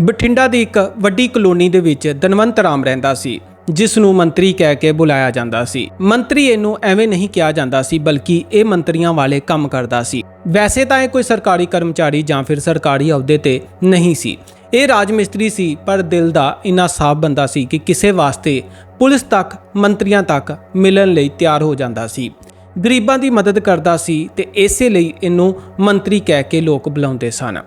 ਬਠਿੰਡਾ ਦੀ ਇੱਕ ਵੱਡੀ ਕਲੋਨੀ ਦੇ ਵਿੱਚ ਧਨਵੰਤ ਰਾਮ ਰਹਿੰਦਾ ਸੀ, ਜਿਸ ਨੂੰ ਮੰਤਰੀ ਕਹਿ ਕੇ ਬੁਲਾਇਆ ਜਾਂਦਾ ਸੀ। ਮੰਤਰੀ ਇਹਨੂੰ ਐਵੇਂ ਨਹੀਂ ਕਿਹਾ ਜਾਂਦਾ ਸੀ, ਬਲਕਿ ਇਹ ਮੰਤਰੀਆਂ ਵਾਲੇ ਕੰਮ ਕਰਦਾ ਸੀ। ਵੈਸੇ ਤਾਂ ਇਹ ਕੋਈ ਸਰਕਾਰੀ ਕਰਮਚਾਰੀ ਜਾਂ ਫਿਰ ਸਰਕਾਰੀ ਅਹੁਦੇ ਤੇ ਨਹੀਂ ਸੀ। ਇਹ ਰਾਜ ਮਿਸਤਰੀ ਸੀ, ਪਰ ਦਿਲ ਦਾ ਇੰਨਾ ਸਾਫ਼ ਬੰਦਾ ਸੀ ਕਿ ਕਿਸੇ ਵਾਸਤੇ ਪੁਲਿਸ ਤੱਕ, ਮੰਤਰੀਆਂ ਤੱਕ ਮਿਲਣ ਲਈ ਤਿਆਰ ਹੋ ਜਾਂਦਾ ਸੀ। ਗਰੀਬਾਂ ਦੀ ਮਦਦ ਕਰਦਾ ਸੀ ਤੇ ਇਸੇ ਲਈ ਇਹਨੂੰ ਮੰਤਰੀ ਕਹਿ ਕੇ ਲੋਕ ਬੁਲਾਉਂਦੇ ਸਨ।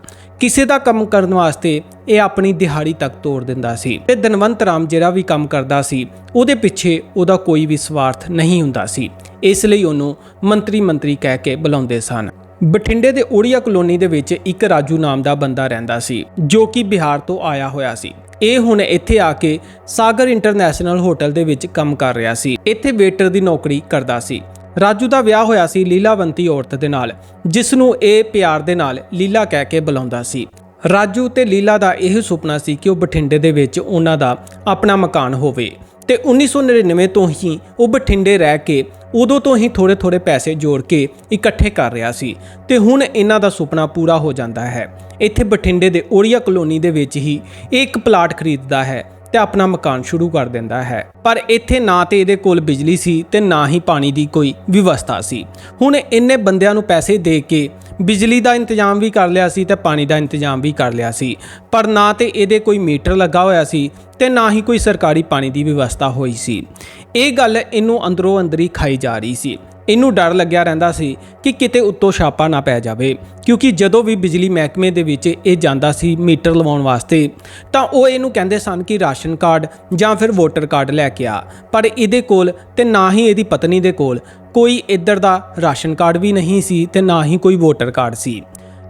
ਕਿਸੇ ਦਾ ਕੰਮ ਕਰਨ ਵਾਸਤੇ ਇਹ ਆਪਣੀ ਦਿਹਾੜੀ ਤੱਕ ਤੋੜ ਦਿੰਦਾ ਸੀ ਤੇ ਧਨਵੰਤ ਰਾਮ ਜਿਹੜਾ ਵੀ ਕੰਮ ਕਰਦਾ ਸੀ, ਉਹਦੇ ਪਿੱਛੇ ਉਹਦਾ ਕੋਈ ਵੀ ਸਵਾਰਥ ਨਹੀਂ ਹੁੰਦਾ ਸੀ। ਇਸ ਲਈ ਉਹਨੂੰ ਮੰਤਰੀ ਮੰਤਰੀ ਕਹਿ ਕੇ ਬੁਲਾਉਂਦੇ ਸਨ। ਬਠਿੰਡੇ ਦੇ ਓੜੀਆ ਕਲੋਨੀ ਦੇ ਵਿੱਚ ਇੱਕ ਰਾਜੂ ਨਾਮ ਦਾ ਬੰਦਾ ਰਹਿੰਦਾ ਸੀ, ਜੋ ਕਿ ਬਿਹਾਰ ਤੋਂ ਆਇਆ ਹੋਇਆ ਸੀ। ਇਹ ਹੁਣ ਇੱਥੇ ਆ ਕੇ ਸਾਗਰ ਇੰਟਰਨੈਸ਼ਨਲ ਹੋਟਲ ਦੇ ਵਿੱਚ ਕੰਮ ਕਰ ਰਿਹਾ ਸੀ। ਇੱਥੇ ਵੇਟਰ ਦੀ ਨੌਕਰੀ ਕਰਦਾ ਸੀ। ਰਾਜੂ ਦਾ ਵਿਆਹ ਹੋਇਆ ਸੀ ਲੀਲਾਵੰਤੀ ਔਰਤ ਦੇ ਨਾਲ ਜਿਸ ਨੂੰ ਇਹ ਪਿਆਰ ਦੇ ਨਾਲ ਲੀਲਾ ਕਹਿ ਕੇ ਬੁਲਾਉਂਦਾ ਸੀ। ਰਾਜੂ ਤੇ ਲੀਲਾ ਦਾ ਇਹ ਸੁਪਨਾ ਸੀ ਕਿ ਉਹ ਬਠਿੰਡੇ ਦੇ ਵਿੱਚ ਉਹਨਾਂ ਦਾ ਆਪਣਾ ਮਕਾਨ ਹੋਵੇ ਤੇ 1999 ਤੋਂ ਹੀ ਉਹ ਬਠਿੰਡੇ ਰਹਿ ਕੇ ਉਦੋਂ ਤੋਂ ਹੀ ਥੋੜੇ ਥੋੜੇ ਪੈਸੇ ਜੋੜ ਕੇ ਇਕੱਠੇ ਕਰ ਰਿਹਾ ਸੀ ਤੇ ਹੁਣ ਇਹਨਾਂ ਦਾ ਸੁਪਨਾ ਪੂਰਾ ਹੋ ਜਾਂਦਾ ਹੈ। ਇੱਥੇ ਬਠਿੰਡੇ ਦੇ ਓਰੀਆ ਕਲੋਨੀ ਦੇ ਵਿੱਚ ਹੀ ਇਹ ਇੱਕ ਪਲਾਟ ਖਰੀਦਦਾ ਹੈ ਤੇ ਆਪਣਾ ਮਕਾਨ ਸ਼ੁਰੂ ਕਰ ਦਿੰਦਾ ਹੈ। ਪਰ ਇੱਥੇ ਨਾ ਤੇ ਇਹਦੇ ਕੋਲ ਬਿਜਲੀ ਸੀ ਤੇ ਨਾ ਹੀ ਪਾਣੀ ਦੀ ਕੋਈ ਵਿਵਸਥਾ ਸੀ। ਹੁਣ ਇੰਨੇ ਬੰਦਿਆਂ ਨੂੰ ਪੈਸੇ ਦੇ ਕੇ ਬਿਜਲੀ ਦਾ ਇੰਤਜ਼ਾਮ ਵੀ ਕਰ ਲਿਆ ਸੀ ਤੇ ਪਾਣੀ ਦਾ ਇੰਤਜ਼ਾਮ ਵੀ ਕਰ ਲਿਆ ਸੀ। ਪਰ ਨਾ ਤੇ ਇਹਦੇ ਕੋਈ ਮੀਟਰ ਲੱਗਾ ਹੋਇਆ ਸੀ ਤੇ ਨਾ ਹੀ ਕੋਈ ਸਰਕਾਰੀ ਪਾਣੀ ਦੀ ਵਿਵਸਥਾ ਹੋਈ ਸੀ। ਇਹ ਗੱਲ ਇਹਨੂੰ ਅੰਦਰੋਂ ਅੰਦਰੀ ਖਾਈ ਜਾ ਰਹੀ ਸੀ। ਇਹਨੂੰ ਡਰ ਲੱਗਿਆ ਰਹਿੰਦਾ ਸੀ ਕਿ ਕਿਤੇ ਉੱਤੋਂ ਛਾਪਾ ਨਾ ਪੈ ਜਾਵੇ, ਕਿਉਂਕਿ ਜਦੋਂ ਵੀ ਬਿਜਲੀ ਮਹਿਕਮੇ ਦੇ ਵਿੱਚ ਇਹ ਜਾਂਦਾ ਸੀ ਮੀਟਰ ਲਵਾਉਣ ਵਾਸਤੇ, ਤਾਂ ਉਹ ਇਹਨੂੰ ਕਹਿੰਦੇ ਸਨ ਕਿ ਰਾਸ਼ਨ ਕਾਰਡ ਜਾਂ ਫਿਰ ਵੋਟਰ ਕਾਰਡ ਲੈ ਕੇ ਆ। ਪਰ ਇਹਦੇ ਕੋਲ ਤੇ ਨਾ ਹੀ ਇਹਦੀ ਪਤਨੀ ਦੇ ਕੋਲ ਕੋਈ ਇੱਧਰ ਦਾ ਰਾਸ਼ਨ ਕਾਰਡ ਵੀ ਨਹੀਂ ਸੀ ਤੇ ਨਾ ਹੀ ਕੋਈ ਵੋਟਰ ਕਾਰਡ ਸੀ।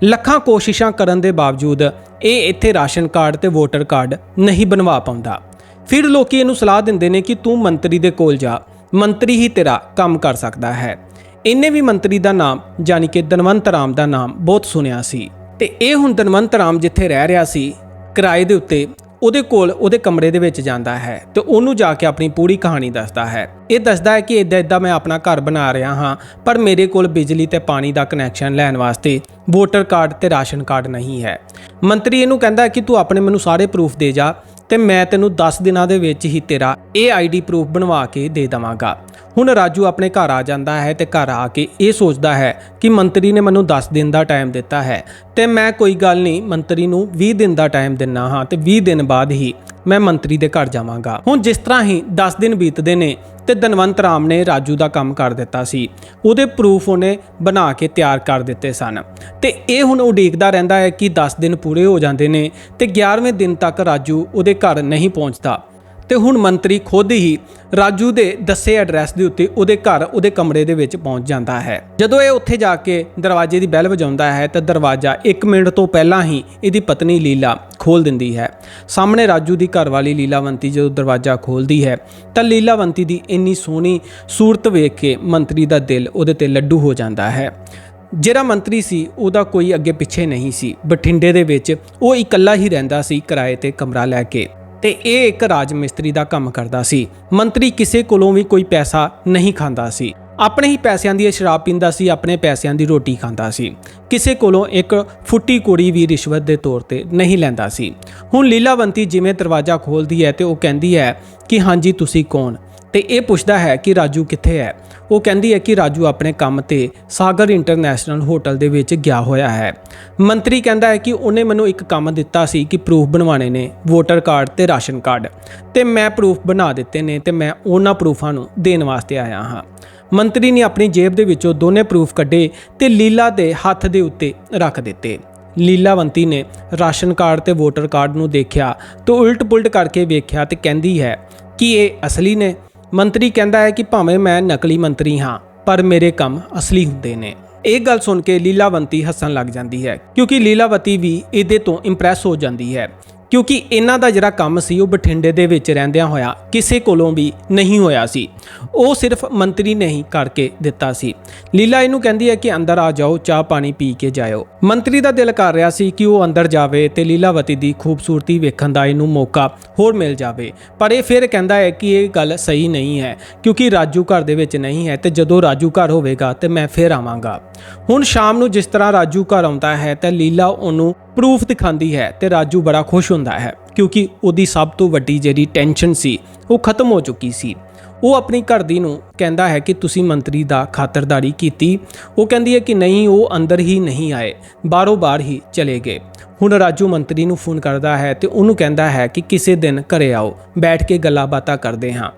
ਲੱਖਾਂ ਕੋਸ਼ਿਸ਼ਾਂ ਕਰਨ ਦੇ ਬਾਵਜੂਦ ਇਹ ਇੱਥੇ ਰਾਸ਼ਨ ਕਾਰਡ ਤੇ ਵੋਟਰ ਕਾਰਡ ਨਹੀਂ ਬਣਵਾ ਪਾਉਂਦਾ। ਫਿਰ ਲੋਕੀ ਇਹਨੂੰ ਸਲਾਹ ਦਿੰਦੇ ਨੇ ਕਿ ਤੂੰ ਮੰਤਰੀ ਦੇ ਕੋਲ ਜਾ। ਮੰਤਰੀ ਹੀ ਤੇਰਾ ਕੰਮ ਕਰ ਸਕਦਾ ਹੈ। ਇਹਨੇ ਵੀ ਮੰਤਰੀ ਦਾ ਨਾਮ, ਯਾਨੀ ਕਿ ਧਨਵੰਤ ਰਾਮ ਦਾ ਨਾਮ ਬਹੁਤ ਸੁਣਿਆ ਸੀ। ਤੇ ਇਹ ਹੁਣ ਧਨਵੰਤ ਰਾਮ ਜਿੱਥੇ ਰਹਿ ਰਿਹਾ ਸੀ, ਕਿਰਾਏ ਦੇ ਉੱਤੇ ਉਹਦੇ ਕੋਲ ਉਹਦੇ ਕਮਰੇ ਦੇ ਵਿੱਚ ਜਾਂਦਾ ਹੈ ਤੇ ਉਹਨੂੰ ਜਾ ਕੇ ਆਪਣੀ ਪੂਰੀ ਕਹਾਣੀ ਦੱਸਦਾ ਹੈ। ਇਹ ਦੱਸਦਾ ਹੈ ਕਿ ਇਦਾਂ ਇਦਾਂ ਮੈਂ ਆਪਣਾ ਘਰ ਬਣਾ ਰਿਹਾ ਹਾਂ, ਪਰ ਮੇਰੇ ਕੋਲ ਬਿਜਲੀ ਤੇ ਪਾਣੀ ਦਾ ਕਨੈਕਸ਼ਨ ਲੈਣ ਵਾਸਤੇ ਵੋਟਰ ਕਾਰਡ ਤੇ ਰਾਸ਼ਨ ਕਾਰਡ ਨਹੀਂ ਹੈ। ਮੰਤਰੀ ਇਹਨੂੰ ਕਹਿੰਦਾ ਕਿ ਤੂੰ ਆਪਣੇ ਮੈਨੂੰ ਸਾਰੇ ਪ੍ਰੂਫ ਦੇ ਜਾ ਤੇ ਮੈਂ ਤੈਨੂੰ 10 ਦਿਨਾਂ ਦੇ ਵਿੱਚ ਹੀ ਤੇਰਾ ਇਹ ਆਈਡੀ ਪ੍ਰੂਫ ਬਣਵਾ ਕੇ ਦੇ ਦਵਾਂਗਾ। ਹੁਣ ਰਾਜੂ ਆਪਣੇ ਘਰ ਆ ਜਾਂਦਾ ਹੈ ਤੇ ਘਰ ਆ ਕੇ ਇਹ ਸੋਚਦਾ ਹੈ ਕਿ ਮੰਤਰੀ ਨੇ ਮੈਨੂੰ 10 ਦਿਨ ਦਾ ਟਾਈਮ ਦਿੱਤਾ ਹੈ ਤੇ ਮੈਂ ਕੋਈ ਗੱਲ ਨਹੀਂ, ਮੰਤਰੀ ਨੂੰ 20 ਦਿਨ ਦਾ ਟਾਈਮ ਦਿੰਨਾ ਹਾਂ ਤੇ 20 ਦਿਨ ਬਾਅਦ ਹੀ ਮੈਂ ਮੰਤਰੀ ਦੇ ਘਰ ਜਾਵਾਂਗਾ। ਹੁਣ ਜਿਸ ਤਰ੍ਹਾਂ ਹੀ 10 ਦਿਨ ਬੀਤਦੇ ਨੇ ਤੇ ਧਨਵੰਤ ਰਾਮ ਨੇ ਰਾਜੂ ਦਾ ਕੰਮ ਕਰ ਦਿੱਤਾ ਸੀ, ਉਹਦੇ ਪ੍ਰੂਫ ਉਹਨੇ ਬਣਾ ਕੇ ਤਿਆਰ ਕਰ ਦਿੱਤੇ ਸਨ। ਤੇ ਇਹ ਹੁਣ ਉਡੀਕਦਾ ਰਹਿੰਦਾ ਹੈ ਕਿ 10 ਦਿਨ ਪੂਰੇ ਹੋ ਜਾਂਦੇ ਨੇ ਤੇ 11ਵੇਂ ਦਿਨ ਤੱਕ ਰਾਜੂ ਉਹਦੇ ਘਰ ਨਹੀਂ ਪਹੁੰਚਦਾ। ਤੇ ਹੁਣ ਮੰਤਰੀ ਖੁਦ ਹੀ ਰਾਜੂ ਦੇ ਦੱਸੇ ਐਡਰੈਸ ਦੇ ਉੱਤੇ ਉਹਦੇ ਘਰ, ਉਹਦੇ ਕਮਰੇ ਦੇ ਵਿੱਚ ਪਹੁੰਚ ਜਾਂਦਾ ਹੈ। ਜਦੋਂ ਇਹ ਉੱਥੇ ਜਾ ਕੇ ਦਰਵਾਜ਼ੇ ਦੀ ਬੈਲ ਵਜਾਉਂਦਾ ਹੈ, ਤਾਂ ਦਰਵਾਜ਼ਾ 1 ਮਿੰਟ ਤੋਂ ਪਹਿਲਾਂ ਹੀ ਇਹਦੀ ਪਤਨੀ ਲੀਲਾ ਖੋਲ ਦਿੰਦੀ ਹੈ। ਸਾਹਮਣੇ ਰਾਜੂ ਦੀ ਘਰਵਾਲੀ ਲੀਲਾਵੰਤੀ ਜਦੋਂ ਦਰਵਾਜ਼ਾ ਖੋਲਦੀ ਹੈ, ਤਾਂ ਲੀਲਾਵੰਤੀ ਦੀ ਇੰਨੀ ਸੋਹਣੀ ਸੂਰਤ ਵੇਖ ਕੇ ਮੰਤਰੀ ਦਾ ਦਿਲ ਉਹਦੇ ਤੇ ਲੱਡੂ ਹੋ ਜਾਂਦਾ ਹੈ। ਜਿਹੜਾ ਮੰਤਰੀ ਸੀ, ਉਹਦਾ ਕੋਈ ਅੱਗੇ ਪਿੱਛੇ ਨਹੀਂ ਸੀ। ਬਠਿੰਡੇ ਦੇ ਵਿੱਚ ਉਹ ਇਕੱਲਾ ਹੀ ਰਹਿੰਦਾ ਸੀ ਕਿਰਾਏ ਤੇ ਕਮਰਾ ਲੈ ਕੇ। ਤੇ ਇਹ ਇੱਕ ਰਾਜ ਮਿਸਤਰੀ ਦਾ ਕੰਮ ਕਰਦਾ ਸੀ। ਮੰਤਰੀ ਕਿਸੇ ਕੋਲੋਂ ਵੀ ਕੋਈ ਪੈਸਾ ਨਹੀਂ ਖਾਂਦਾ ਸੀ। ਆਪਣੇ ਹੀ ਪੈਸਿਆਂ ਦੀ ਇਹ ਸ਼ਰਾਬ ਪੀਂਦਾ ਸੀ, ਆਪਣੇ ਪੈਸਿਆਂ ਦੀ ਰੋਟੀ ਖਾਂਦਾ ਸੀ। ਕਿਸੇ ਕੋਲੋਂ ਇੱਕ ਫੁੱਟੀ ਕੁੜੀ ਵੀ ਰਿਸ਼ਵਤ ਦੇ ਤੌਰ ਤੇ ਨਹੀਂ ਲੈਂਦਾ ਸੀ। ਹੁਣ ਲੀਲਾਵੰਤੀ ਜਿਵੇਂ ਦਰਵਾਜ਼ਾ ਖੋਲਦੀ ਹੈ ਤੇ ਉਹ ਕਹਿੰਦੀ ਹੈ ਕਿ ਹਾਂਜੀ, ਤੁਸੀਂ ਕੌਣ? ਤੇ ਇਹ ਪੁੱਛਦਾ ਹੈ ਕਿ ਰਾਜੂ ਕਿੱਥੇ ਹੈ। ਉਹ ਕਹਿੰਦੀ ਹੈ ਕਿ ਰਾਜੂ ਆਪਣੇ ਕੰਮ ਤੇ ਸਾਗਰ ਇੰਟਰਨੈਸ਼ਨਲ ਹੋਟਲ ਦੇ ਵਿੱਚ ਗਿਆ ਹੋਇਆ ਹੈ। ਮੰਤਰੀ ਕਹਿੰਦਾ ਹੈ ਕਿ ਉਹਨੇ ਮੈਨੂੰ ਇੱਕ ਕੰਮ ਦਿੱਤਾ ਸੀ ਕਿ ਪ੍ਰੂਫ ਬਣਵਾਣੇ ਨੇ, ਵੋਟਰ ਕਾਰਡ ਤੇ ਰਾਸ਼ਨ ਕਾਰਡ। ਤੇ ਮੈਂ ਪ੍ਰੂਫ ਬਣਾ ਦਿੱਤੇ ਨੇ ਤੇ ਮੈਂ ਉਹਨਾਂ ਪ੍ਰੂਫਾਂ ਨੂੰ ਦੇਣ ਵਾਸਤੇ ਆਇਆ ਹਾਂ। ਮੰਤਰੀ ਨੇ ਆਪਣੀ ਜੇਬ ਦੇ ਵਿੱਚੋਂ ਦੋਨੇ ਪ੍ਰੂਫ ਕੱਢੇ ਤੇ ਲੀਲਾ ਦੇ ਹੱਥ ਦੇ ਉੱਤੇ ਰੱਖ ਦਿੱਤੇ। ਲੀਲਾਵੰਤੀ ਨੇ ਰਾਸ਼ਨ ਕਾਰਡ ਤੇ ਵੋਟਰ ਕਾਰਡ ਨੂੰ ਦੇਖਿਆ ਤੇ ਉਲਟ-ਪੁਲਟ ਕਰਕੇ ਵੇਖਿਆ ਤੇ ਕਹਿੰਦੀ ਹੈ ਕਿ ਇਹ ਅਸਲੀ ਨੇ। ਮੰਤਰੀ ਕਹਿੰਦਾ ਹੈ ਕਿ ਭਾਵੇਂ ਮੈਂ ਨਕਲੀ ਮੰਤਰੀ ਹਾਂ, ਪਰ ਮੇਰੇ ਕੰਮ ਅਸਲੀ ਹੁੰਦੇ ਨੇ। ਇਹ ਗੱਲ ਸੁਣ ਕੇ ਲੀਲਾਵੰਤੀ ਹੱਸਣ ਲੱਗ ਜਾਂਦੀ ਹੈ, ਕਿਉਂਕਿ ਲੀਲਾਵਤੀ ਵੀ ਇਹਦੇ ਤੋਂ ਇੰਪ੍ਰੈਸ ਹੋ ਜਾਂਦੀ ਹੈ। ਕਿਉਂਕਿ ਇਹਨਾਂ ਦਾ ਜਿਹੜਾ ਕੰਮ ਸੀ ਉਹ ਬਠਿੰਡੇ ਦੇ ਵਿੱਚ ਰਹਿੰਦਿਆਂ ਹੋਇਆ ਕਿਸੇ ਕੋਲੋਂ ਵੀ ਨਹੀਂ ਹੋਇਆ ਸੀ। ਉਹ ਸਿਰਫ ਮੰਤਰੀ ਨੇ ਹੀ ਕਰਕੇ ਦਿੱਤਾ ਸੀ। ਲੀਲਾ ਇਹਨੂੰ ਕਹਿੰਦੀ ਹੈ ਕਿ ਅੰਦਰ ਆ ਜਾਓ, ਚਾਹ ਪਾਣੀ ਪੀ ਕੇ ਜਾਇਓ। ਮੰਤਰੀ ਦਾ ਦਿਲ ਕਰ ਰਿਹਾ ਸੀ ਕਿ ਉਹ ਅੰਦਰ ਜਾਵੇ ਤੇ ਲੀਲਾਵਤੀ ਦੀ ਖੂਬਸੂਰਤੀ ਵੇਖਣ ਦਾ ਇਹਨੂੰ ਮੌਕਾ ਹੋਰ ਮਿਲ ਜਾਵੇ। ਪਰ ਇਹ ਫਿਰ ਕਹਿੰਦਾ ਹੈ ਕਿ ਇਹ ਗੱਲ ਸਹੀ ਨਹੀਂ ਹੈ, ਕਿਉਂਕਿ ਰਾਜੂ ਘਰ ਦੇ ਵਿੱਚ ਨਹੀਂ ਹੈ ਤੇ ਜਦੋਂ ਰਾਜੂ ਘਰ ਹੋਵੇਗਾ ਤੇ ਮੈਂ ਫਿਰ ਆਵਾਂਗਾ। ਹੁਣ ਸ਼ਾਮ ਨੂੰ ਜਿਸ ਤਰ੍ਹਾਂ ਰਾਜੂ ਘਰ ਆਉਂਦਾ ਹੈ ਤਾਂ ਲੀਲਾ ਉਹਨੂੰ ਪ੍ਰੂਫ ਦਿਖਾਉਂਦੀ ਹੈ ਤੇ ਰਾਜੂ ਬੜਾ ਖੁਸ਼ ਹੁੰਦਾ ਹੈ ਕਿਉਂਕਿ ਉਹਦੀ ਸਭ ਤੋਂ ਵੱਡੀ ਜਿਹੜੀ ਟੈਨਸ਼ਨ ਸੀ, ਉਹ ਖਤਮ ਹੋ ਚੁੱਕੀ ਸੀ। ਉਹ ਆਪਣੀ ਘਰ ਦੀ ਨੂੰ ਕਹਿੰਦਾ ਹੈ ਕਿ ਤੁਸੀਂ ਮੰਤਰੀ ਦਾ ਖਾਤਰਦਾਰੀ ਕੀਤੀ। ਉਹ ਕਹਿੰਦੀ ਹੈ ਕਿ ਨਹੀਂ, ਉਹ ਅੰਦਰ ਹੀ ਨਹੀਂ ਆਏ, ਬਾਹਰੋਂ ਬਾਹਰ ਹੀ ਚਲੇ ਗਏ। ਹੁਣ ਰਾਜੂ ਮੰਤਰੀ ਨੂੰ ਫੋਨ ਕਰਦਾ ਹੈ ਤੇ ਉਹਨੂੰ ਕਹਿੰਦਾ ਹੈ ਕਿ ਕਿਸੇ ਦਿਨ ਘਰੇ ਆਓ, ਬੈਠ ਕੇ ਗੱਲਾਂ ਬਾਤਾਂ ਕਰਦੇ ਹਾਂ।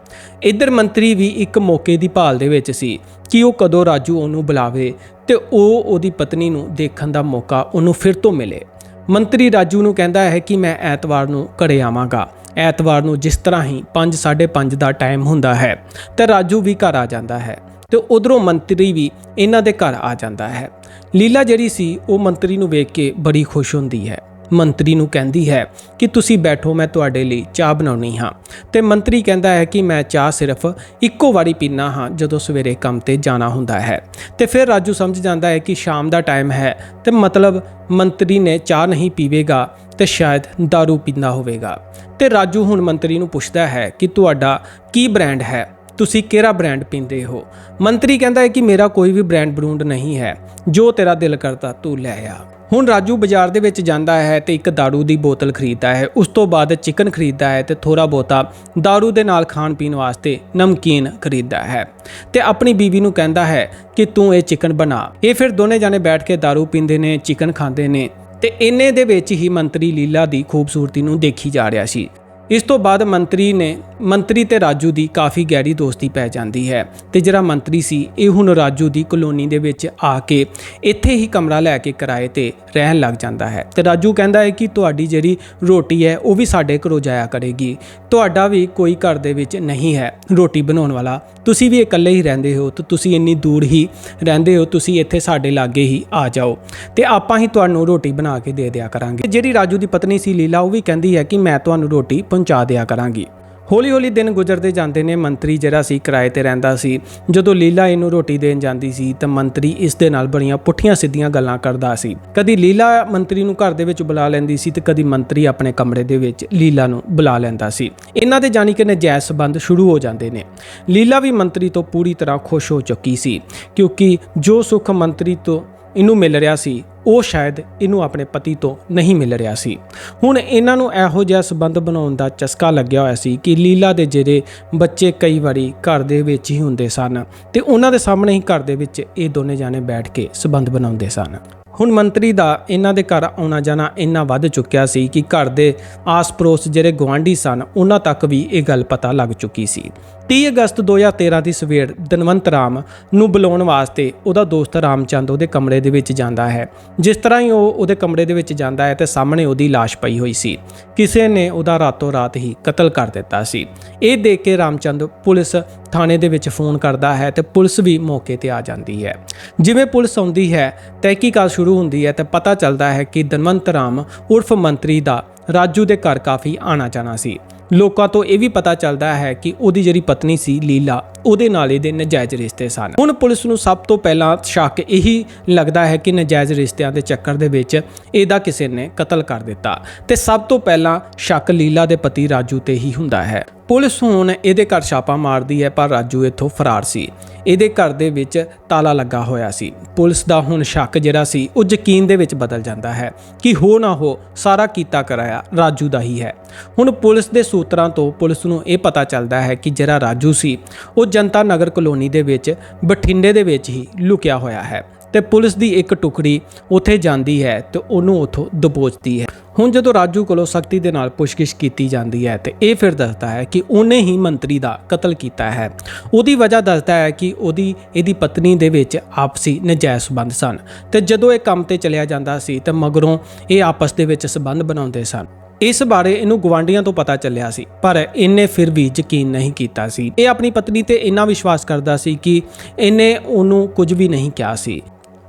ਇੱਧਰ ਮੰਤਰੀ ਵੀ ਇੱਕ ਮੌਕੇ ਦੀ ਭਾਲ ਦੇ ਵਿੱਚ ਸੀ ਕਿ ਉਹ ਕਦੋਂ ਰਾਜੂ ਉਹਨੂੰ ਬੁਲਾਵੇ ਤੇ ਉਹ ਉਹਦੀ ਪਤਨੀ ਨੂੰ ਦੇਖਣ ਦਾ ਮੌਕਾ ਉਹਨੂੰ ਫਿਰ ਤੋਂ ਮਿਲੇ। ਮੰਤਰੀ ਰਾਜੂ ਨੂੰ ਕਹਿੰਦਾ ਹੈ ਕਿ ਮੈਂ ਐਤਵਾਰ ਨੂੰ ਘਰੇ ਆਵਾਂਗਾ। ਐਤਵਾਰ ਨੂੰ ਜਿਸ ਤਰ੍ਹਾਂ ਹੀ 5:30 ਦਾ ਟਾਈਮ ਹੁੰਦਾ ਹੈ, ਤੇ ਰਾਜੂ ਵੀ ਘਰ ਆ ਜਾਂਦਾ ਹੈ ਤੇ ਉਧਰੋਂ ਮੰਤਰੀ ਵੀ ਇਹਨਾਂ ਦੇ ਘਰ ਆ ਜਾਂਦਾ ਹੈ। ਲੀਲਾ ਜਿਹੜੀ ਸੀ, ਉਹ ਮੰਤਰੀ ਨੂੰ ਵੇਖ ਕੇ ਬੜੀ ਖੁਸ਼ ਹੁੰਦੀ ਹੈ। ਮੰਤਰੀ ਨੂੰ ਕਹਿੰਦੀ ਹੈ ਕਿ ਤੁਸੀਂ ਬੈਠੋ, ਮੈਂ ਤੁਹਾਡੇ ਲਈ ਚਾਹ ਬਣਾਉਣੀ ਹਾਂ। ਤੇ ਮੰਤਰੀ ਕਹਿੰਦਾ ਹੈ ਕਿ ਮੈਂ ਚਾਹ ਸਿਰਫ ਇੱਕੋ ਵਾਰੀ ਪੀਣਾ ਹਾਂ ਜਦੋਂ ਸਵੇਰੇ ਕੰਮ ਤੇ ਜਾਣਾ ਹੁੰਦਾ ਹੈ। ਤੇ ਫਿਰ ਰਾਜੂ ਸਮਝ ਜਾਂਦਾ ਹੈ ਕਿ ਸ਼ਾਮ ਦਾ ਟਾਈਮ ਹੈ ਤੇ ਮਤਲਬ ਮੰਤਰੀ ਨੇ ਚਾਹ ਨਹੀਂ ਪੀਵੇਗਾ ਤੇ ਸ਼ਾਇਦ दारू ਪੀਂਦਾ ਹੋਵੇਗਾ। ਤੇ ਰਾਜੂ ਹੁਣ ਮੰਤਰੀ ਨੂੰ ਪੁੱਛਦਾ ਹੈ ਕਿ ਤੁਹਾਡਾ ਕੀ ਬ੍ਰਾਂਡ ਹੈ? ਤੁਸੀਂ ਕਿਹੜਾ ਬ੍ਰਾਂਡ ਪੀਂਦੇ ਹੋ ਮੰਤਰੀ ਕਹਿੰਦਾ ਹੈ ਕਿ ਮੇਰਾ ਕੋਈ ਵੀ ਬ੍ਰਾਂਡ ਬਰੂੰਡ ਨਹੀਂ ਹੈ ਜੋ ਤੇਰਾ ਦਿਲ ਕਰਦਾ ਤੂੰ ਲੈ ਆ ਹੁਣ ਰਾਜੂ ਬਾਜ਼ਾਰ ਦੇ ਵਿੱਚ ਜਾਂਦਾ ਹੈ ਤੇ ਇੱਕ दारू ਦੀ ਬੋਤਲ ਖਰੀਦਦਾ ਹੈ ਉਸ ਤੋਂ ਬਾਅਦ ਚਿਕਨ ਖਰੀਦਦਾ ਹੈ ਤੇ ਥੋੜਾ ਬਹੁਤਾ दारू ਦੇ ਨਾਲ ਖਾਣ ਪੀਣ ਵਾਸਤੇ ਨਮਕੀਨ ਖਰੀਦਦਾ ਹੈ ਤੇ ਆਪਣੀ ਬੀਵੀ ਨੂੰ ਕਹਿੰਦਾ ਹੈ ਕਿ ਤੂੰ ਇਹ ਚਿਕਨ ਬਣਾ ਇਹ ਫਿਰ ਦੋਨੇ ਜਾਣੇ ਬੈਠ ਕੇ दारू ਪੀਂਦੇ ਨੇ ਚਿਕਨ ਖਾਂਦੇ ਨੇ ਤੇ ਇੰਨੇ ਦੇ ਵਿੱਚ ਹੀ ਮੰਤਰੀ ਲੀਲਾ ਦੀ ਖੂਬਸੂਰਤੀ ਨੂੰ ਦੇਖੀ ਜਾ ਰਿਹਾ ਸੀ ਇਸ ਤੋਂ ਬਾਅਦ ਮੰਤਰੀ ਨੇ ਮੰਤਰੀ ਤੇ ਰਾਜੂ ਦੀ ਕਾਫੀ ਗਹਿਰੀ ਦੋਸਤੀ ਪੈ ਜਾਂਦੀ ਹੈ ਤੇ ਜਿਹੜਾ ਮੰਤਰੀ ਸੀ, ਇਹ ਹੁਣ ਰਾਜੂ ਦੀ ਕਲੋਨੀ ਦੇ ਵਿੱਚ ਆ ਕੇ ਇੱਥੇ ਹੀ ਕਮਰਾ ਲੈ ਕੇ ਕਿਰਾਏ ਤੇ ਰਹਿਣ ਲੱਗ ਜਾਂਦਾ ਹੈ। ਤੇ ਰਾਜੂ ਕਹਿੰਦਾ ਹੈ ਕਿ ਤੁਹਾਡੀ ਜਿਹੜੀ ਰੋਟੀ ਹੈ, ਉਹ ਵੀ ਸਾਡੇ ਘਰੋਂ ਜਾਇਆ ਕਰੇਗੀ। ਤੁਹਾਡਾ ਵੀ ਕੋਈ ਘਰ ਦੇ ਵਿੱਚ ਨਹੀਂ ਹੈ ਰੋਟੀ ਬਣਾਉਣ ਵਾਲਾ। ਤੁਸੀਂ ਵੀ ਇਕੱਲੇ ਹੀ ਰਹਿੰਦੇ ਹੋ, ਤੇ ਤੁਸੀਂ ਇੰਨੀ ਦੂਰ ਹੀ ਰਹਿੰਦੇ ਹੋ, ਤੁਸੀਂ ਇੱਥੇ ਸਾਡੇ ਲਾਗੇ ਹੀ ਆ ਜਾਓ। ਤੇ ਆਪਾਂ ਹੀ ਤੁਹਾਨੂੰ ਰੋਟੀ ਬਣਾ ਕੇ ਦੇ ਦਿਆ ਕਰਾਂਗੇ। ਜਿਹੜੀ ਰਾਜੂ ਦੀ ਪਤਨੀ ਸੀ ਲੀਲਾ, ਉਹ ਵੀ ਕਹਿੰਦੀ ਹੈ ਕਿ ਮੈਂ ਤੁਹਾਨੂੰ ਰੋਟੀ ਪਹੁੰਚਾ ਦਿਆ ਕਰਾਂਗੀ। ਹੌਲੀ ਹੌਲੀ ਦਿਨ ਗੁਜ਼ਰਦੇ ਜਾਂਦੇ ਨੇ, ਮੰਤਰੀ ਜਿਹੜਾ ਸੀ ਕਿਰਾਏ ਤੇ ਰਹਿੰਦਾ ਸੀ। ਜਦੋਂ ਲੀਲਾ ਇਹਨੂੰ ਰੋਟੀ ਦੇਣ ਜਾਂਦੀ ਸੀ, ਤਾਂ ਮੰਤਰੀ ਇਸ ਦੇ ਨਾਲ ਬੜੀਆਂ ਪੁੱਠੀਆਂ ਸਿੱਧੀਆਂ ਗੱਲਾਂ ਕਰਦਾ ਸੀ। ਕਦੀ ਲੀਲਾ ਮੰਤਰੀ ਨੂੰ ਘਰ ਦੇ ਵਿੱਚ ਬੁਲਾ ਲੈਂਦੀ ਸੀ ਤੇ ਕਦੀ ਮੰਤਰੀ ਆਪਣੇ ਕਮਰੇ ਦੇ ਵਿੱਚ ਲੀਲਾ ਨੂੰ ਬੁਲਾ ਲੈਂਦਾ ਸੀ। ਇਹਨਾਂ ਦੇ ਜਾਨੀ ਕਿ ਨਜਾਇਜ਼ ਸੰਬੰਧ ਸ਼ੁਰੂ ਹੋ ਜਾਂਦੇ ਨੇ। ਲੀਲਾ ਵੀ ਮੰਤਰੀ ਤੋਂ ਪੂਰੀ ਤਰ੍ਹਾਂ ਖੁਸ਼ ਹੋ ਚੁੱਕੀ ਸੀ, ਕਿਉਂਕਿ ਜੋ ਸੁੱਖ ਮੰਤਰੀ ਤੋਂ ਇਹਨੂੰ ਮਿਲ ਰਿਹਾ ਸੀ ਉਹ ਸ਼ਾਇਦ ਇਹਨੂੰ ਆਪਣੇ ਪਤੀ ਤੋਂ ਨਹੀਂ ਮਿਲ ਰਿਹਾ ਸੀ। ਹੁਣ ਇਹਨਾਂ ਨੂੰ ਇਹੋ ਜਿਹਾ ਸਬੰਧ ਬਣਾਉਣ ਦਾ ਚਸਕਾ ਲੱਗਿਆ ਹੋਇਆ ਸੀ ਕਿ ਲੀਲਾ ਦੇ ਜਿਹੜੇ ਬੱਚੇ ਕਈ ਵਾਰੀ ਘਰ ਦੇ ਵਿੱਚ ਹੀ ਹੁੰਦੇ ਸਨ ਤੇ ਉਹਨਾਂ ਦੇ ਸਾਹਮਣੇ ਹੀ ਘਰ ਦੇ ਵਿੱਚ ਇਹ ਦੋਨੇ ਜਾਣੇ ਬੈਠ ਕੇ ਸਬੰਧ ਬਣਾਉਂਦੇ ਸਨ। ਹੁਣ ਮੰਤਰੀ ਦਾ ਇਹਨਾਂ ਦੇ ਘਰ ਆਉਣਾ ਜਾਣਾ ਇੰਨਾ ਵੱਧ ਚੁੱਕਿਆ ਸੀ ਕਿ ਘਰ ਦੇ ਆਸ-ਪੜੋਸ ਜਿਹੜੇ ਗਵਾਂਢੀ ਸਨ, ਉਹਨਾਂ ਤੱਕ ਵੀ ਇਹ ਗੱਲ ਪਤਾ ਲੱਗ ਚੁੱਕੀ ਸੀ। 30 ਅਗਸਤ 2013 ਦੀ ਸਵੇਰ ਦਨਵੰਤ ਰਾਮ ਨੂੰ ਬੁਲਾਉਣ ਵਾਸਤੇ ਉਹਦਾ ਦੋਸਤ ਰਾਮਚੰਦ ਉਹਦੇ ਕਮਰੇ ਦੇ ਵਿੱਚ ਜਾਂਦਾ ਹੈ। ਜਿਸ ਤਰ੍ਹਾਂ ਹੀ ਉਹ ਉਹਦੇ ਕਮਰੇ ਦੇ ਵਿੱਚ ਜਾਂਦਾ ਹੈ ਤੇ ਸਾਹਮਣੇ ਉਹਦੀ ਲਾਸ਼ ਪਈ ਹੋਈ ਸੀ। ਕਿਸੇ ਨੇ ਉਹਦਾ ਰਾਤੋਂ ਰਾਤ ਹੀ ਕਤਲ ਕਰ ਦਿੱਤਾ ਸੀ। ਇਹ ਦੇਖ ਕੇ ਰਾਮਚੰਦ ਪੁਲਿਸ ਥਾਣੇ ਦੇ ਵਿੱਚ ਫੋਨ ਕਰਦਾ ਹੈ ਤੇ ਪੁਲਿਸ ਵੀ ਮੌਕੇ ਤੇ ਆ ਜਾਂਦੀ ਹੈ। ਜਿਵੇਂ ਪੁਲਿਸ ਆਉਂਦੀ ਹੈ, ਤਹਿਕੀਕਾਤ ਸ਼ੁਰੂ ਹੁੰਦੀ ਹੈ ਤੇ ਪਤਾ ਚੱਲਦਾ ਹੈ ਕਿ ਦਨਵੰਤ ਰਾਮ ਉਰਫ ਮੰਤਰੀ ਦਾ ਰਾਜੂ ਦੇ ਘਰ ਕਾਫੀ ਆਣਾ ਜਾਣਾ ਸੀ। ਲੋਕਾਂ ਤੋਂ ਇਹ ਵੀ ਪਤਾ ਚੱਲਦਾ ਹੈ ਕਿ ਉਹਦੀ ਜਿਹੜੀ ਪਤਨੀ ਸੀ ਲੀਲਾ ਉਹਦੇ ਨਾਲ ਇਹਦੇ ਨਜਾਇਜ਼ ਰਿਸ਼ਤੇ ਸਨ। ਹੁਣ ਪੁਲਿਸ ਨੂੰ ਸਭ ਤੋਂ ਪਹਿਲਾਂ ਸ਼ੱਕ ਇਹੀ ਲੱਗਦਾ ਹੈ ਕਿ ਨਜਾਇਜ਼ ਰਿਸ਼ਤਿਆਂ ਦੇ ਚੱਕਰ ਦੇ ਵਿੱਚ ਇਹਦਾ ਕਿਸੇ ਨੇ ਕਤਲ ਕਰ ਦਿੱਤਾ। ਤੇ ਸਭ ਤੋਂ ਪਹਿਲਾਂ ਸ਼ੱਕ ਲੀਲਾ ਦੇ ਪਤੀ ਰਾਜੂ ਤੇ ਹੀ ਹੁੰਦਾ ਹੈ। ਪੁਲਿਸ ਹੁਣ ਇਹਦੇ ਘਰ ਛਾਪਾ ਮਾਰਦੀ ਹੈ, ਪਰ ਰਾਜੂ ਇੱਥੋਂ ਫਰਾਰ ਸੀ। ਇਹਦੇ ਘਰ ਦੇ ਵਿੱਚ ਤਾਲਾ ਲੱਗਾ ਹੋਇਆ ਸੀ। ਪੁਲਿਸ ਦਾ ਹੁਣ ਸ਼ੱਕ ਜਿਹੜਾ ਸੀ, ਉਹ ਯਕੀਨ ਦੇ ਵਿੱਚ ਬਦਲ ਜਾਂਦਾ ਹੈ ਕਿ ਹੋ ਨਾ ਹੋ ਸਾਰਾ ਕੀਤਾ ਕਰਾਇਆ ਰਾਜੂ ਦਾ ਹੀ ਹੈ। ਹੁਣ ਪੁਲਿਸ ਦੇ ਸੂਤਰਾਂ ਤੋਂ ਪੁਲਿਸ ਨੂੰ ਇਹ ਪਤਾ ਚੱਲਦਾ ਹੈ ਕਿ ਜਿਹੜਾ ਰਾਜੂ ਸੀ, ਉਹ ਜਨਤਾ ਨਗਰ ਕਲੋਨੀ ਦੇ ਵਿੱਚ ਬਠਿੰਡੇ ਦੇ ਵਿੱਚ ਹੀ ਲੁਕਿਆ ਹੋਇਆ ਹੈ ਤੇ ਪੁਲਿਸ ਦੀ ਇੱਕ ਟੁਕੜੀ ਉੱਥੇ ਜਾਂਦੀ ਹੈ ਤੇ ਉਹਨੂੰ ਉੱਥੋਂ ਦਬੋਚਦੀ ਹੈ। ਹੁਣ ਜਦੋਂ ਰਾਜੂ ਕੋਲੋਂ ਸਖਤੀ ਦੇ ਨਾਲ ਪੁੱਛਗਿੱਛ ਕੀਤੀ ਜਾਂਦੀ ਹੈ ਤੇ ਇਹ ਫਿਰ ਦੱਸਦਾ ਹੈ ਕਿ ਉਹਨੇ ਹੀ ਮੰਤਰੀ ਦਾ ਕਤਲ ਕੀਤਾ ਹੈ। ਉਹਦੀ ਵਜ੍ਹਾ ਦੱਸਦਾ ਹੈ ਕਿ ਉਹਦੀ, ਇਹਦੀ ਪਤਨੀ ਦੇ ਵਿੱਚ ਆਪਸੀ ਨਜਾਇਜ਼ ਸੰਬੰਧ ਸਨ ਤੇ ਜਦੋਂ ਇਹ ਕੰਮ ਤੇ ਚਲਿਆ ਜਾਂਦਾ ਸੀ ਤੇ ਮਗਰੋਂ ਇਹ ਆਪਸ ਦੇ ਵਿੱਚ ਸੰਬੰਧ ਬਣਾਉਂਦੇ ਸਨ। ਇਸ ਬਾਰੇ ਇਹਨੂੰ ਗਵਾਂਡੀਆਂ ਤੋਂ ਪਤਾ ਚੱਲਿਆ ਸੀ, ਪਰ ਇਹਨੇ ਫਿਰ ਵੀ ਯਕੀਨ ਨਹੀਂ ਕੀਤਾ ਸੀ। ਇਹ ਆਪਣੀ ਪਤਨੀ ਤੇ ਇੰਨਾ ਵਿਸ਼ਵਾਸ ਕਰਦਾ ਸੀ ਕਿ ਇਹਨੇ ਉਹਨੂੰ ਕੁਝ ਵੀ ਨਹੀਂ ਕਿਹਾ ਸੀ।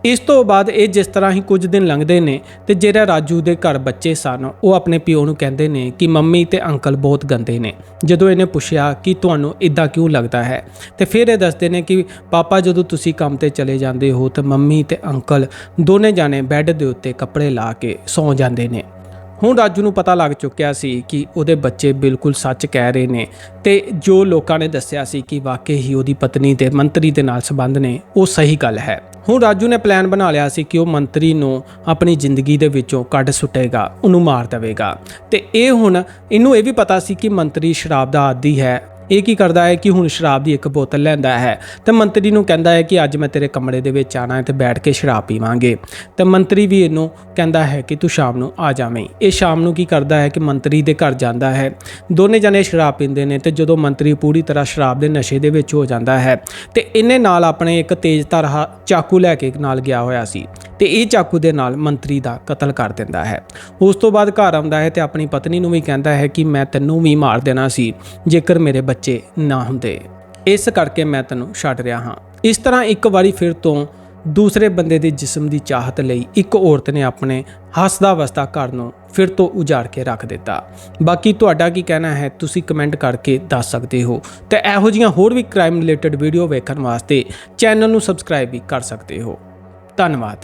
ਇਸ ਤੋਂ ਬਾਅਦ ਇਹ ਜਿਸ ਤਰ੍ਹਾਂ ਹੀ ਕੁਝ ਦਿਨ ਲੰਘਦੇ ਨੇ ਤੇ ਜਿਹੜਾ ਰਾਜੂ ਦੇ ਘਰ ਬੱਚੇ ਸਨ, ਉਹ ਆਪਣੇ ਪਿਓ ਨੂੰ ਕਹਿੰਦੇ ਨੇ ਕਿ ਮੰਮੀ ਤੇ ਅੰਕਲ ਬਹੁਤ ਗੰਦੇ ਨੇ। ਜਦੋਂ ਇਹਨੇ ਪੁੱਛਿਆ ਕਿ ਤੁਹਾਨੂੰ ਇਦਾਂ ਕਿਉਂ ਲੱਗਦਾ ਹੈ, ਤੇ ਫਿਰ ਇਹ ਦੱਸਦੇ ਨੇ ਕਿ ਪਾਪਾ ਜਦੋਂ ਤੁਸੀਂ ਕੰਮ ਤੇ ਚਲੇ ਜਾਂਦੇ ਹੋ ਤਾਂ ਮੰਮੀ ਤੇ ਅੰਕਲ ਦੋਨੇ ਜਾਣੇ ਬੈੱਡ ਦੇ ਉੱਤੇ ਕੱਪੜੇ ਲਾ ਕੇ ਸੌਂ ਜਾਂਦੇ ਨੇ। ਹੁਣ ਰਾਜੂ ਨੂੰ ਪਤਾ ਲੱਗ ਚੁੱਕਿਆ ਸੀ ਕਿ ਉਹਦੇ ਬੱਚੇ ਬਿਲਕੁਲ ਸੱਚ ਕਹਿ ਰਹੇ ਨੇ ਤੇ ਜੋ ਲੋਕਾਂ ਨੇ ਦੱਸਿਆ ਸੀ ਕਿ ਵਾਕਈ ਹੀ ਉਹਦੀ ਪਤਨੀ ਤੇ ਮੰਤਰੀ ਦੇ ਨਾਲ ਸੰਬੰਧ ਨੇ, ਉਹ ਸਹੀ ਗੱਲ ਹੈ। ਹੁਣ ਰਾਜੂ ਨੇ ਪਲਾਨ ਬਣਾ ਲਿਆ ਸੀ ਕਿ ਉਹ ਮੰਤਰੀ ਨੂੰ ਆਪਣੀ ਜ਼ਿੰਦਗੀ ਦੇ ਵਿੱਚੋਂ ਕੱਢ ਸੁੱਟੇਗਾ, ਉਹਨੂੰ ਮਾਰ ਦੇਵੇਗਾ। ਤੇ ਇਹ ਹੁਣ, ਇਹਨੂੰ ਇਹ ਵੀ ਪਤਾ ਸੀ ਕਿ ਮੰਤਰੀ ਸ਼ਰਾਬ ਦਾ ਆਦੀ ਹੈ ਇਹ ਕੀ ਕਰਦਾ ਹੈ ਕਿ ਹੁਣ ਸ਼ਰਾਬ ਦੀ ਇੱਕ ਬੋਤਲ ਲੈਂਦਾ ਹੈ। ਤੇ ਮੰਤਰੀ ਨੂੰ ਕਹਿੰਦਾ ਹੈ ਕਿ ਅੱਜ ਮੈਂ ਤੇਰੇ ਕਮਰੇ ਦੇ ਵਿੱਚ ਆਣਾ ਹੈ ਤੇ ਬੈਠ ਕੇ ਸ਼ਰਾਬ ਪੀਵਾਂਗੇ। ਤੇ ਮੰਤਰੀ ਵੀ ਇਹਨੂੰ ਕਹਿੰਦਾ ਹੈ ਕਿ ਤੂੰ ਸ਼ਾਮ ਨੂੰ ਆ ਜਾਵੇਂ। ਇਹ ਸ਼ਾਮ ਨੂੰ ਕੀ ਕਰਦਾ ਹੈ ਕਿ ਮੰਤਰੀ ਦੇ ਘਰ ਜਾਂਦਾ ਹੈ। ਦੋਨੇ ਜਣੇ ਸ਼ਰਾਬ ਪੀਂਦੇ ਨੇ ਤੇ ਜਦੋਂ ਮੰਤਰੀ ਪੂਰੀ ਤਰ੍ਹਾਂ ਸ਼ਰਾਬ ਦੇ ਨਸ਼ੇ ਦੇ ਵਿੱਚ ਹੋ ਜਾਂਦਾ ਹੈ, ਤੇ ਇਹਨੇ ਨਾਲ ਆਪਣੇ ਇੱਕ ਤੇਜ਼ਧਾਰ ਚਾਕੂ ਲੈ ਕੇ ਨਾਲ ਗਿਆ ਹੋਇਆ ਸੀ। ਤੇ ਇਹ ਚਾਕੂ ਦੇ ਨਾਲ ਮੰਤਰੀ ਦਾ ਕਤਲ ਕਰ ਦਿੰਦਾ ਹੈ। ਉਸ ਤੋਂ ਬਾਅਦ ਘਰ ਆਉਂਦਾ ਹੈ ਤੇ ਆਪਣੀ ਪਤਨੀ ਨੂੰ ਵੀ ਕਹਿੰਦਾ ਹੈ ਕਿ ਮੈਂ ਤੈਨੂੰ ਵੀ ਮਾਰ ਦੇਣਾ ਸੀ, ਜੇਕਰ ਮੇਰੇ ਬੱਚੇ ਨਾ ਹੁੰਦੇ। ਇਸ ਕਰਕੇ ਮੈਂ ਤੈਨੂੰ ਛੱਡ ਰਿਹਾ ਹਾਂ। ਇਸ ਤਰ੍ਹਾਂ ਇੱਕ ਵਾਰੀ ਫਿਰ ਤੋਂ ਦੂਸਰੇ ਬੰਦੇ ਦੇ ਜਿਸਮ ਦੀ ਚਾਹਤ ਲਈ ਇੱਕ ਔਰਤ ਨੇ ਆਪਣੇ ਹੱਸਦਾ ਵਸਦਾ ਘਰ ਨੂੰ ਫਿਰ ਤੋਂ ਉਜਾੜ ਕੇ ਰੱਖ ਦਿੱਤਾ। ਬਾਕੀ ਤੁਹਾਡਾ ਕੀ ਕਹਿਣਾ ਹੈ, ਤੁਸੀਂ ਕਮੈਂਟ ਕਰਕੇ ਦੱਸ ਸਕਦੇ ਹੋ। ਤੇ ਇਹੋ ਜਿਹੀਆਂ ਹੋਰ ਵੀ ਕ੍ਰਾਈਮ ਰਿਲੇਟਡ ਵੀਡੀਓ ਵੇਖਣ ਵਾਸਤੇ ਚੈਨਲ ਨੂੰ ਸਬਸਕ੍ਰਾਈਬ ਵੀ ਕਰ ਸਕਦੇ ਹੋ। ਧੰਨਵਾਦ।